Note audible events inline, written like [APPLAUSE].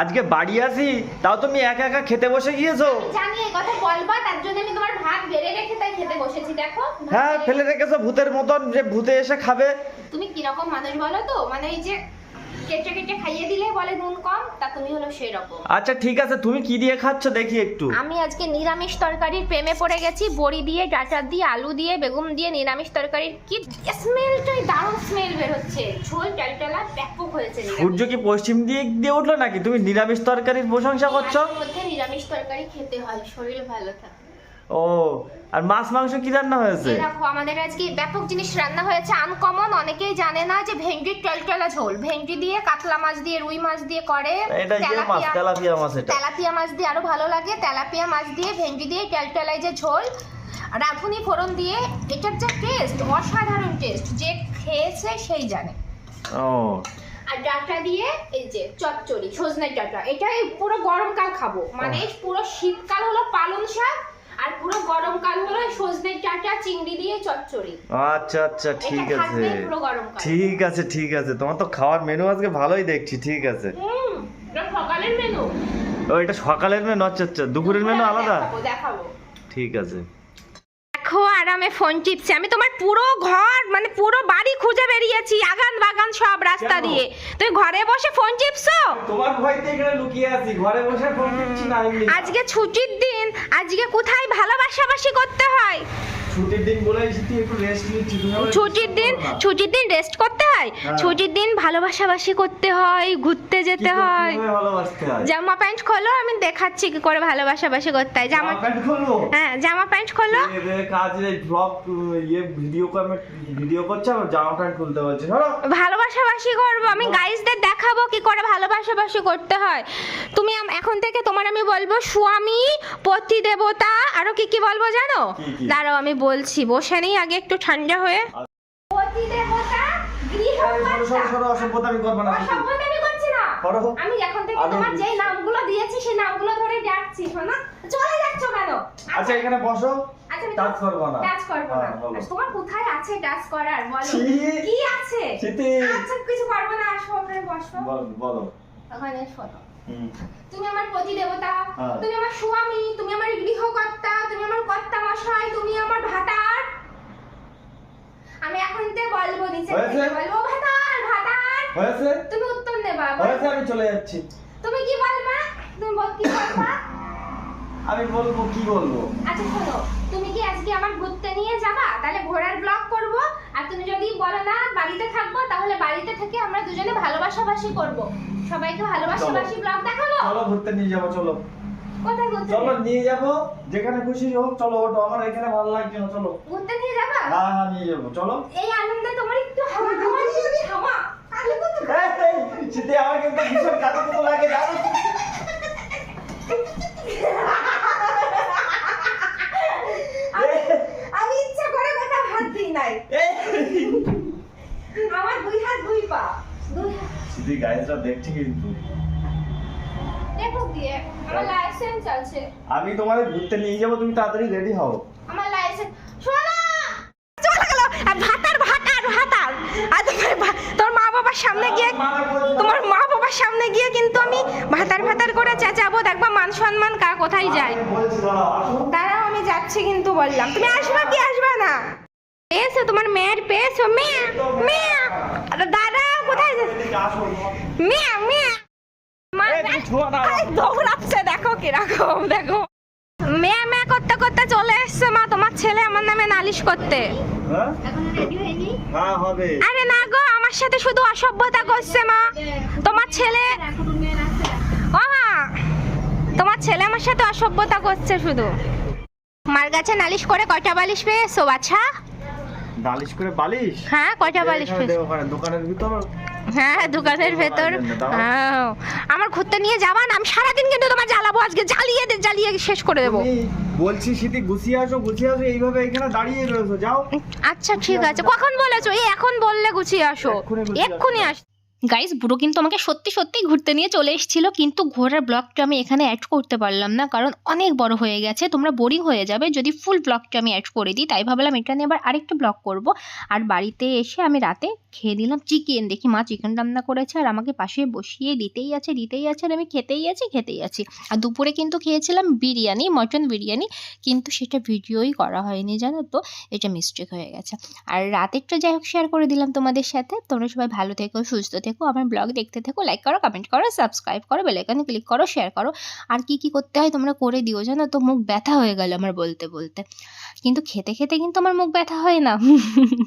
আজকে বাড়ি আসি তাও তুমি একা একা খেতে বসে গিয়েছো? জানি এই কথা বলবা তার জন্য আমি তোমার ভাত বেড়ে রেখে তাই খেতে বসেছি দেখো। হ্যাঁ ফেলে রেখেছো ভূতের মতন যে ভূতে এসে খাবে। তুমি কীরকম মানুষ বলো তো? মানে এই যে কেটে কেটে খাইয়ে দিলে বলে নুন কম তা তুমি হলো সেই রকম আচ্ছা ঠিক আছে তুমি কি দিয়ে খাচ্ছ দেখি একটু। আমি আজকে নিরামিষ তরকারির প্রেমে পড়ে গেছি বড়ি দিয়ে ডাটা দিয়ে আলু দিয়ে বেগুন দিয়ে নিরামিষ তরকারির কি স্মেলটাই দারুণ স্মেল বের হচ্ছে। ঝোল টলটলা ব্যাপক হয়েছে। সূর্য কি পশ্চিম দিক দিয়ে উঠল নাকি? তুমি নিরামিষ তরকারির প্রশংসা করছ? মধ্যে নিরামিষ তরকারি খেতে হয় শরীর ভালো থাকে। ও আর মাছ মাংস কি রান্না হয়েছে? দেখো আমাদের আজকে ব্যাপক জিনিস রান্না হয়েছে। আনকমন অনেকেই জানে না যে ভেন্ডির টলটলা ঝোল। ভেন্ডি দিয়ে কাতলা মাছ দিয়ে রুই মাছ দিয়ে করে। এটা ইয়ে মাছ তেলাপিয়া- মাছ এটা। তেলাপিয়া মাছ দিয়ে আরও ভালো লাগে। তেলাপিয়া মাছ দিয়ে ভেন্ডি দিয়ে টলটলায় যে ঝোল। রাঁধুনি ফোড়ন দিয়ে এটার যে টেস্ট অসাধারণ টেস্ট যে খেয়েছে সেই জানে। ও। আর ডাটা দিয়ে এই যে চচ্চড়ি সজনের ডাটা এটাই পুরো গরমকাল খাব। মানে পুরো শীতকাল হলো পালং শাক আর পুরো গরমকাল হলো সজনের ডাটা চিংড়ি দিয়ে চচ্চড়ি। আচ্ছা আচ্ছা ঠিক আছে। ঠিক আছে ঠিক আছে। তোমার তো খাওয়ার মেনু আজকে ভালোই দেখছি ঠিক আছে। সকালের মেনু ও এটা সকালের মেনু আচ্ছা আচ্ছা দুপুরের মেনু আলাদা? দেখাবো। ঠিক আছে। দেখো আরামে ফোন টিপছে। আমি তোমার পুরো ঘর মানে পুরো বাড়ি খুঁজে বেরিয়েছি আগান বাগান সব রাস্তা দিয়ে। তুমি ঘরে বসে ফোন টিপছো? তোমার ভয়তে এখানে লুকিয়ে আছি ঘরে বসে ফোন টিপছি না আজকে ছুটির দিন আজকে কোথায় ভালোবাসাবাসি করতে হয়? ছুটির দিন একটু রেস্ট ছুটির দিন ছুটির দিন রেস্ট করতে হয়? হ্যাঁ। ছুটির দিন ভালোবাসাবাসি করতে হয় ঘুরতে যেতে হয়। জামা প্যান্ট খোলো আমি দেখাচ্ছি কি করে ভালোবাসাবাসি করতে হয়। জামা প্যান্ট খোলো? হ্যাঁ জামা প্যান্ট খোলো। কাজে ব্লগ ইয়ে ভিডিও করে ভিডিও করছে আমার জামা প্যান্ট খুলতে বলছে। ভালোবাসাবাসি করব। আমি গাইজদের দেখাবো কি করে ভালোবাসাবাসি করতে হয়। তুমি এখন থেকে তোমার আমি বলব স্বামী পতি দেবতা আরও কি কি বলব জানো? দাঁড়াও আমি বলছি বসে নেই আগে একটু ঠান্ডা হয়ে। আমি এখন থেকে তোমার নামগুলো দিয়েছি সেই নামগুলো ধরে ডাকছি শোনা চলে যাচ্ছ কেন? আচ্ছা এখানে বসো। আচ্ছা টাচ করব না। টাচ করব না। হ্যাঁ, তোমার কোথায় আছে টাচ করার? বলো। কি আছে? আচ্ছা কিছু পারব না আসো ওখানে বসো। বল- বলো। ওখানে শোনো। হুম। তুমি আমার পতি দেবতা হ্যাঁ। তুমি আমার স্বামী তুমি আমার গৃহকর্তা তুমি আমার কর্তা মশাই তুমি আমার ভাতার। আমি এখন তে বলব নিচে বলব ভাতার ভাতার। হয়েছে? তুমি উত্তর দেবা। হয়েছে আমি চলে যাচ্ছি। তুমি কি বলবা? তুমি বল কি বলবা? আমি বলব কি বলব? আচ্ছা শোনো তুমি কি আজকে আমার ঘুরতে নিয়ে যাবা তাহলে ঘোরার ব্লগ করব আর তুমি যদি বলো না বাড়িতে থাকব তাহলে বাড়িতে থেকে আমরা দুজনে ভালোবাসাবাসি করব। সবাইকে ভালোবাসাবাসি ব্লগ দেখাবো? চলো ঘুরতে নিয়ে যাব চলো। কোথায় ঘুরতে চলো নিয়ে- যাব যেখানে খুশি হোক চলো ওটো আমার এখানে ভালো লাগছে না চলো। ঘুরতে নিয়ে যাবা? হ্যাঁ হ্যাঁ নিয়ে যাব চলো। এই আনন্দে তোমার একটু হাওয়া খাওয়া যাবি হাওয়া। তাহলে কত শীতে আমার কিন্তু ভীষণ কাঁচা মতো লাগে জানো? আমি আমি ইচ্ছা করে কথা ভাত দিই নাই এই। আমার দুই হাত দুই পা দুই শীতে গাইজরা দেখছি কিন্তু। দেখো দিয়ে আমার লাইসেন্স আছে। আমি তোমার ঘুরতে নিয়ে যাব তুমি তাড়াতাড়ি রেডি হও। আমার লাইসেন্স শোনা! চলে গেল। আর ভাতার ভাতার ভাতার আর তোমার তোর মা বাবার সামনে গিয়ে তোমার মা বাবার সামনে গিয়ে কিন্তু আমি ভাতার ভাতার করে চেঁচাবো। দেখবা মান সম্মান কা কোথায় যায়। দাঁড়াও, দাঁড়াও আমি যাচ্ছি কিন্তু বললাম। তুমি আসবা কি আসবা না পেয়েছ তোমার মেয়ের পেয়েছ? মেয়ে মেয়ে দাঁড়াও কোথায়। মেয়ে মেয়ে। দৌড়াচ্ছে দেখো কীরকম দেখো। মেয়ে মেয়ে করতে করতে চলে এসছে মা তোমার ছেলে আমার নামে নালিশ করতে। হ্যাঁ? এখনও রেডি হয়নি? হ্যাঁ হবে। আরে না গো আমার সাথে শুধু অসভ্যতা করছে মা। তোমার ছেলে ও মা তোমার ছেলে আমার সাথে অসভ্যতা করছে শুধু। মার কাছে নালিশ করে কয়টা বালিশ পেয়েছ বাছা? নালিশ করে বালিশ? হ্যাঁ কয়টা বালিশ দোকানের ভিতর। হ্যাঁ দোকানের ভেতর। আমার ঘুরতে নিয়ে যাবা না? আমি সারাদিন কিন্তু তোমার জ্বালাবো আজকে। জ্বালিয়ে দে জ্বালিয়ে শেষ করে দেবো। বলছি সিটি গুছিয়ে আসো গুছিয়ে আসো এইভাবে এখানে দাঁড়িয়ে রয়েছো যাও। আচ্ছা ঠিক আছে। কখন বলেছ? এই এখন বললে গুছিয়ে আসো। এক্ষুনি আস গাইস বুড়ো কিন্তু আমাকে সত্যি সত্যি ঘুরতে নিয়ে চলে এসেছিল, কিন্তু ঘোরার ব্লগটা আমি এখানে অ্যাড করতে পারলাম না, কারণ অনেক বড় হয়ে গেছে, তোমরা বোরিং হয়ে যাবে যদি ফুল ব্লগটা আমি অ্যাড করে দিই, তাই ভাবলাম এটা নিয়ে আবার আরেকটা ব্লগ করব। আর বাড়িতে এসে আমি রাতে খেয়ে দিলাম চিকেন দেখি মা চিকেন রান্না করেছে, আর আমাকে পাশে বসিয়ে দিতেই আছে দিতেই আছে, আর আমি খেতেই আছি খেতেই আছি। আর দুপুরে কিন্তু খেয়েছিলাম বিরিয়ানি মটন বিরিয়ানি, কিন্তু সেটা ভিডিওই করা হয়নি, জানো তো, এটা মিস্টেক হয়ে গেছে। আর রাতেরটা যাই হোক শেয়ার করে দিলাম তোমাদের সাথে, তোমরা সবাই ভালো থেকো, সুস্থ থেকো আমার ব্লগ দেখতে থেকো লাইক করো কমেন্ট করো সাবস্ক্রাইব করো বেলাইকানে ক্লিক করো শেয়ার করো। আর কি কি করতে হয় তোমরা করে দিও, জানো তো? মুখ ব্যথা হয়ে গেল আমার বলতে বলতে। কিন্তু খেতে খেতে কিন্তু আমার মুখ ব্যথা হয় না। [LAUGHS]